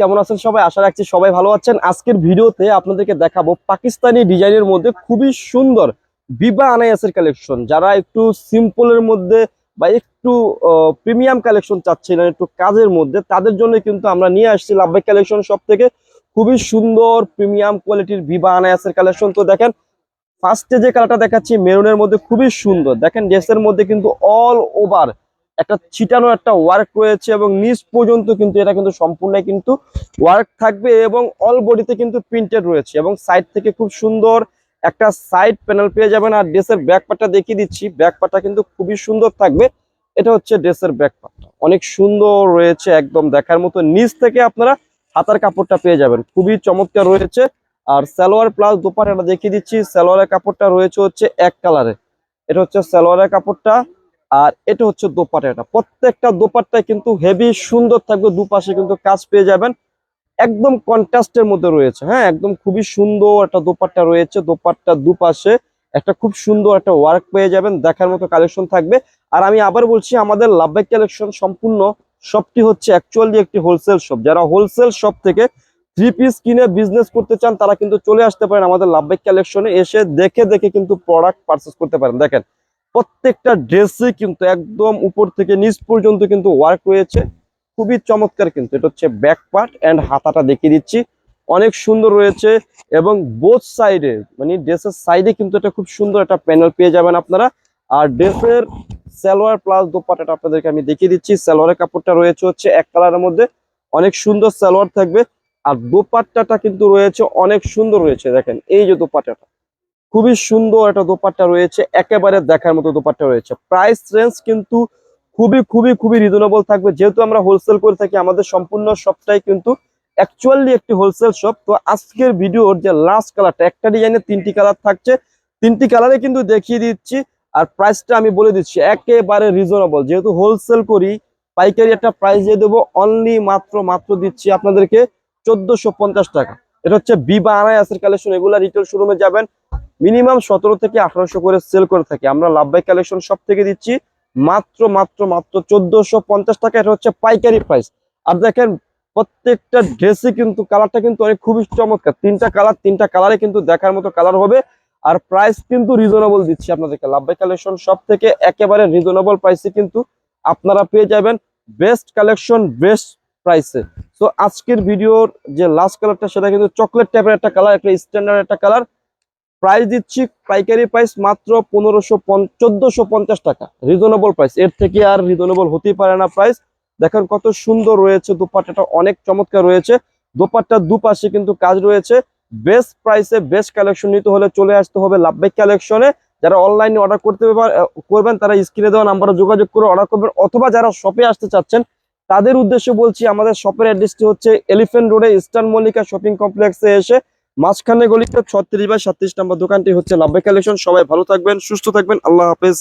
কেমন আছেন সবাই? আশা রাখছি সবাই ভালো আছেন। আজকের ভিডিওতে আপনাদেরকে দেখাবো পাকিস্তানি ডিজাইনের মধ্যে খুবই সুন্দর বিবা আনায়াসের কালেকশন। যারা একটু সিম্পলের মধ্যে বা একটু প্রিমিয়াম কালেকশন চাচ্ছিলেন, একটু কাজের মধ্যে, তাদের জন্য কিন্তু আমরা নিয়ে আসছি লাভবাই কালেকশন সব থেকে। খুবই সুন্দর, প্রিমিয়াম কোয়ালিটির বিবা আনায়াসের কালেকশন। তো দেখেন ফার্স্টে যে কালারটা দেখাচ্ছি, মেরুনের মধ্যে খুবই সুন্দর। দেখেন ড্রেসের মধ্যে কিন্তু অল ওভার একটা ছিটানো, একটা ওয়ার্ক রয়েছে এবং নিচ পর্যন্ত কিন্তু এটা কিন্তু সম্পূর্ণ কিন্তু ওয়ার্ক থাকবে এবং অল বডিতে কিন্তু প্রিন্টেড রয়েছে এবং সাইড থেকে খুব সুন্দর একটা সাইড প্যানেল পেয়ে যাবেন। আর ড্রেসের ব্যাক পার্টটা দেখিয়ে দিচ্ছি। ব্যাক পার্টটা কিন্তু খুবই সুন্দর থাকবে। এটা হচ্ছে ড্রেসের ব্যাক পার্টটা অনেক সুন্দর রয়েছে একদম দেখার মতো। নিচ থেকে আপনারা হাতার কাপড়টা পেয়ে যাবেন। খুবই চমৎকার রয়েছে। আর সালোয়ার প্লাস দোপাটাটা দেখিয়ে দিচ্ছি। সালোয়ারের কাপড়টা রয়েছে হচ্ছে এক কালারে এটা হচ্ছে সালোয়ারের কাপড়টা। আর এটা হচ্ছে দোপাট্টা প্রত্যেকটা দোপাট্টায় কিন্তু হেভি সুন্দর থাকবে, দুপাশে কিন্তু কাজ পেয়ে যাবেন। একদম কন্ট্রাস্টের মধ্যে রয়েছে হ্যাঁ? একদম খুবই সুন্দর একটা দোপাট্টা রয়েছে। দোপাট্টার দুপাশে একটা খুব সুন্দর একটা ওয়ার্ক পেয়ে যাবেন, দেখার মতো কালেকশন থাকবে। আর আমি আবার বলছি, আমাদের লাভবাই কালেকশন সম্পূর্ণ শপটি হচ্ছে অ্যাকচুয়ালি একটি হোলসেল শপ যারা হোলসেল শপ থেকে থ্রি পিস কিনে বিজনেস করতে চান, তারা কিন্তু চলে আসতে পারেন আমাদের লাভবাই কালেকশনে এসে দেখে দেখে কিন্তু প্রোডাক্ট পারচেস করতে পারেন। দেখেন প্রত্যেকটা ড্রেসে কিন্তু একদম উপর থেকে নিচ পর্যন্ত কিন্তু ওয়ার্ক রয়েছে। খুবই চমৎকার কিন্তু। এটা হচ্ছে ব্যাক পার্ট অ্যান্ড হাতাটা দেখিয়ে দিচ্ছি। অনেক সুন্দর রয়েছে এবং বোথ সাইডে মানে ড্রেসের সাইডে কিন্তু এটা খুব সুন্দর একটা প্যানেল পেয়ে যাবেন আপনারা। আর ড্রেসের সালোয়ার প্লাস দোপাটাটা আপনাদেরকে আমি দেখিয়ে দিচ্ছি। সালোয়ারের কাপড়টা রয়েছে হচ্ছে এক কালারের মধ্যে। অনেক সুন্দর সালোয়ার থাকবে। আর দোপাট্টাটা কিন্তু রয়েছে, অনেক সুন্দর রয়েছে। দেখেন, এই যে দোপাট্টাটা। খুবই সুন্দর একটা দোপাট্টা রয়েছে, একেবারে দেখার মতো দোপাট্টা রয়েছে। প্রাইস রেঞ্জ কিন্তু খুবই খুবই খুবই রিজনেবল থাকবে। যেহেতু আমরা হোলসেল করে থাকি, আমাদের সম্পূর্ণ সবটাই কিন্তু অ্যাকচুয়ালি একটি হোলসেল শপ তো আজকের ভিডিওর যে লাস্ট কালারটা একটা ডিজাইনের তিনটি কালার থাকছে। তিনটি কালারে কিন্তু দেখিয়ে দিচ্ছি, আর প্রাইসটা আমি বলে দিচ্ছি, একেবারে রিজনেবল যেহেতু হোলসেল করি, পাইকারি একটা প্রাইস দিয়ে দেবো অনলি মাত্র মাত্র দিচ্ছি আপনাদেরকে চোদ্দশো টাকা। এটা হচ্ছে বিবা আনায়াসের কালেকশন এগুলা রিটেল শোরুমে যাবেন। মিনিমাম সতেরো থেকে আঠারোশো করে সেল করে থাকি। আমরা লাভবাই কালেকশন সব থেকে দিচ্ছি মাত্র মাত্র মাত্র চোদ্দশো পঞ্চাশ টাকা। এটা হচ্ছে পাইকারি প্রাইস আর দেখেন, প্রত্যেকটা ড্রেসে কিন্তু কালারটা কিন্তু অনেক খুবই চমৎকার। তিনটা কালার তিনটা কালারে কিন্তু দেখার মতো কালার হবে। আর প্রাইস কিন্তু রিজনেবল দিচ্ছি আপনাদেরকে। লাভবাই কালেকশন সব থেকে একেবারে রিজনেবল প্রাইসে কিন্তু আপনারা পেয়ে যাবেন বেস্ট কালেকশন বেস্ট প্রাইসে তো আজকের ভিডিওর যে লাস্ট কালারটা সেটা কিন্তু চকলেট টাইপের একটা কালার একটা স্ট্যান্ডার্ড একটা কালার প্রাইস দিচ্ছি পাইকারি প্রাইস মাত্র পনেরোশো চোদ্দশো পঞ্চাশ টাকা। Reasonable price. এর থেকে আর রিজনেবল হতেই পারে না প্রাইস। দেখেন কত সুন্দর রয়েছে দোপাট্টাটা, অনেক চমৎকার রয়েছে। দোপাট্টার দুপাশে কিন্তু কাজ রয়েছে। বেস্ট প্রাইসে বেস্ট কালেকশন নিতে হলে চলে আসতে হবে লাভবাই কালেকশনে। যারা অনলাইনে অর্ডার করতে করবেন, তারা স্ক্রিনে দেওয়া নাম্বারে যোগাযোগ করে অর্ডার করবেন। অথবা যারা শপে আসতে চাচ্ছেন, তাদের উদ্দেশ্যে বলছি, আমাদের শপের অ্যাড্রেসটি হচ্ছে এলিফেন্ট রোডে ইস্টার্ন মল্লিকা শপিং কমপ্লেক্সে এসে মাঝখানে গলিতে ছত্রিশ বাই সাতত্রিশ নম্বর দোকানটি হচ্ছে লাভবাই কালেকশন। সবাই ভালো থাকবেন, সুস্থ থাকবেন। আল্লাহ হাফেজ।